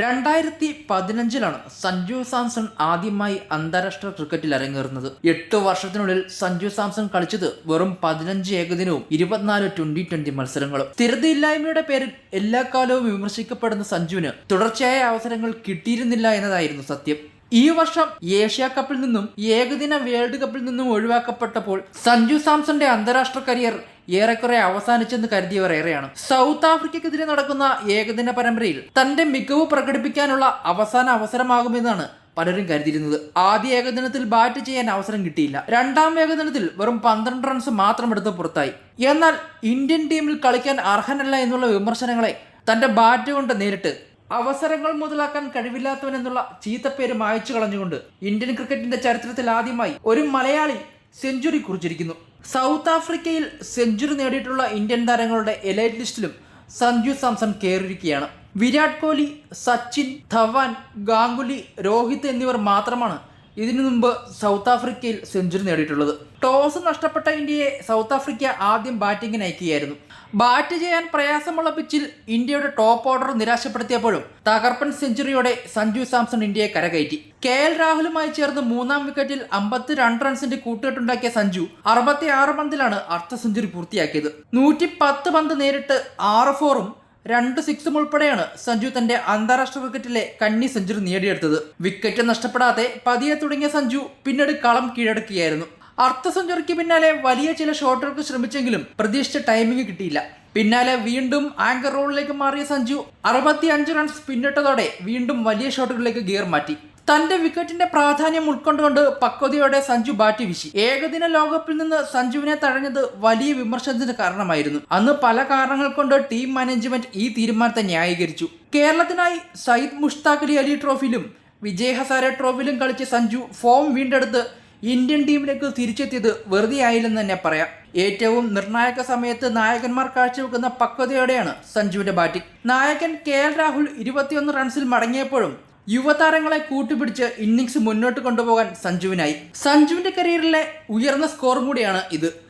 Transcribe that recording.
രണ്ടായിരത്തി പതിനഞ്ചിലാണ് സഞ്ജു സാംസൺ ആദ്യമായി അന്താരാഷ്ട്ര ക്രിക്കറ്റിൽ അരങ്ങേറുന്നത്. എട്ട് വർഷത്തിനുള്ളിൽ സഞ്ജു സാംസൺ കളിച്ചത് വെറും പതിനഞ്ച് ഏകദിനവും ഇരുപത്തിനാല് ട്വന്റി ട്വന്റി മത്സരങ്ങളും. സ്ഥിരതയില്ലായ്മയുടെ പേരിൽ എല്ലാ കാലവും വിമർശിക്കപ്പെടുന്ന സഞ്ജുവിന് തുടർച്ചയായ അവസരങ്ങൾ കിട്ടിയിരുന്നില്ല എന്നതായിരുന്നു സത്യം. ഈ വർഷം ഏഷ്യ കപ്പിൽ നിന്നും ഏകദിന വേൾഡ് കപ്പിൽ നിന്നും ഒഴിവാക്കപ്പെട്ടപ്പോൾ സഞ്ജു സാംസന്റെ അന്താരാഷ്ട്ര കരിയർ ഏറെക്കുറെ അവസാനിച്ചെന്ന് കരുതിയവർ ഏറെയാണ്. സൗത്ത് ആഫ്രിക്കക്കെതിരെ നടക്കുന്ന ഏകദിന പരമ്പരയിൽ തന്റെ മികവ് പ്രകടിപ്പിക്കാനുള്ള അവസാന അവസരമാകുമെന്നാണ് പലരും കരുതിയിരുന്നത്. ആദ്യ ഏകദിനത്തിൽ ബാറ്റ് ചെയ്യാൻ അവസരം കിട്ടിയില്ല. രണ്ടാം ഏകദിനത്തിൽ വെറും പന്ത്രണ്ട് റൺസ് മാത്രം എടുത്ത് പുറത്തായി. എന്നാൽ ഇന്ത്യൻ ടീമിൽ കളിക്കാൻ അർഹനല്ല എന്നുള്ള വിമർശനങ്ങളെ തന്റെ ബാറ്റ് കൊണ്ട് നേരിട്ട് അവസരങ്ങൾ മുതലാക്കാൻ കഴിവില്ലാത്തവൻ എന്നുള്ള ചീത്തപ്പേര് മായച്ചു കളഞ്ഞുകൊണ്ട് ഇന്ത്യൻ ക്രിക്കറ്റിന്റെ ചരിത്രത്തിൽ ആദ്യമായി ഒരു മലയാളി സെഞ്ചുറി കുറിച്ചിരിക്കുന്നു. സൗത്ത് ആഫ്രിക്കയിൽ സെഞ്ചുറി നേടിയിട്ടുള്ള ഇന്ത്യൻ താരങ്ങളുടെ എലൈറ്റ് ലിസ്റ്റിലും സഞ്ജു സാംസൺ കയറിയിരിക്കുകയാണ്. വിരാട് കോഹ്ലി സച്ചിൻ ധവാൻ ഗാംഗുലി രോഹിത് എന്നിവർ മാത്രമാണ് ഇതിനു മുമ്പ് സൗത്ത് ആഫ്രിക്കയിൽ സെഞ്ചുറി നേടിയിട്ടുള്ളത്. ടോസ് നഷ്ടപ്പെട്ട ഇന്ത്യയെ സൗത്ത് ആഫ്രിക്ക ആദ്യം ബാറ്റിംഗിന് അയക്കുകയായിരുന്നു. ബാറ്റ് ചെയ്യാൻ പ്രയാസമുള്ള പിച്ചിൽ ഇന്ത്യയുടെ ടോപ്പ് ഓർഡർ നിരാശപ്പെടുത്തിയപ്പോഴും തകർപ്പൻ സെഞ്ചുറിയോടെ സഞ്ജു സാംസൺ ഇന്ത്യയെ കരകയറ്റി. കെ എൽ രാഹുലുമായി ചേർന്ന് മൂന്നാം വിക്കറ്റിൽ അമ്പത്തി രണ്ട് റൺസിന്റെ കൂട്ടുകെട്ടുണ്ടാക്കിയ സഞ്ജു അറുപത്തി ആറ് പന്തിലാണ് അർദ്ധ സെഞ്ചുറി പൂർത്തിയാക്കിയത്. നൂറ്റി പത്ത് പന്ത് നേരിട്ട് ആറ് ഫോറും രണ്ട് സിക്സും ഉൾപ്പെടെയാണ് സഞ്ജു തന്റെ അന്താരാഷ്ട്ര ക്രിക്കറ്റിലെ കന്നി സെഞ്ചുറി നേടിയെടുത്തത്. വിക്കറ്റ് നഷ്ടപ്പെടാതെ പതിയെ തുടങ്ങിയ സഞ്ജു പിന്നീട് കളം കീഴടക്കുകയായിരുന്നു. അർദ്ധ സെഞ്ചുറിക്ക് പിന്നാലെ വലിയ ചില ഷോട്ടുകൾക്ക് ശ്രമിച്ചെങ്കിലും പ്രതീക്ഷിച്ച ടൈമിംഗ് കിട്ടിയില്ല. പിന്നാലെ വീണ്ടും ആങ്കർ റോളിലേക്ക് മാറിയ സഞ്ജു അറുപത്തി അഞ്ച് റൺസ് പിന്നിട്ടതോടെ വീണ്ടും വലിയ ഷോട്ടുകളിലേക്ക് ഗിയർ മാറ്റി. തന്റെ വിക്കറ്റിന്റെ പ്രാധാന്യം ഉൾക്കൊണ്ടുകൊണ്ട് പക്വതയോടെ സഞ്ജു ബാറ്റ് വീശി. ഏകദിന ലോകകപ്പിൽ നിന്ന് സഞ്ജുവിനെ തഴഞ്ഞത് വലിയ വിമർശനത്തിന് കാരണമായിരുന്നു. അന്ന് പല കാരണങ്ങൾ കൊണ്ട് ടീം മാനേജ്മെന്റ് ഈ തീരുമാനത്തെ ന്യായീകരിച്ചു. കേരളത്തിനായി സയ്യിദ് മുഷ്താഖ് അലി അലി ട്രോഫിയിലും വിജയ് ഹസാര ട്രോഫിയിലും കളിച്ച സഞ്ജു ഫോം വീണ്ടെടുത്ത് ഇന്ത്യൻ ടീമിലേക്ക് തിരിച്ചെത്തിയത് വെറുതെ ആയില്ലെന്ന് തന്നെ പറയാം. ഏറ്റവും നിർണായക സമയത്ത് നായകന്മാർ കാഴ്ചവെക്കുന്ന പക്വതയോടെയാണ് സഞ്ജുവിന്റെ ബാറ്റിംഗ്. നായകൻ കെ എൽ രാഹുൽ ഇരുപത്തിയൊന്ന് റൺസിൽ മടങ്ങിയപ്പോഴും യുവതാരങ്ങളെ കൂട്ടുപിടിച്ച് ഇന്നിങ്സ് മുന്നോട്ട് കൊണ്ടുപോകാൻ സഞ്ജുവിനായി. സഞ്ജുവിന്റെ കരിയറിലെ ഉയർന്ന സ്കോർ കൂടിയാണ് ഇത്.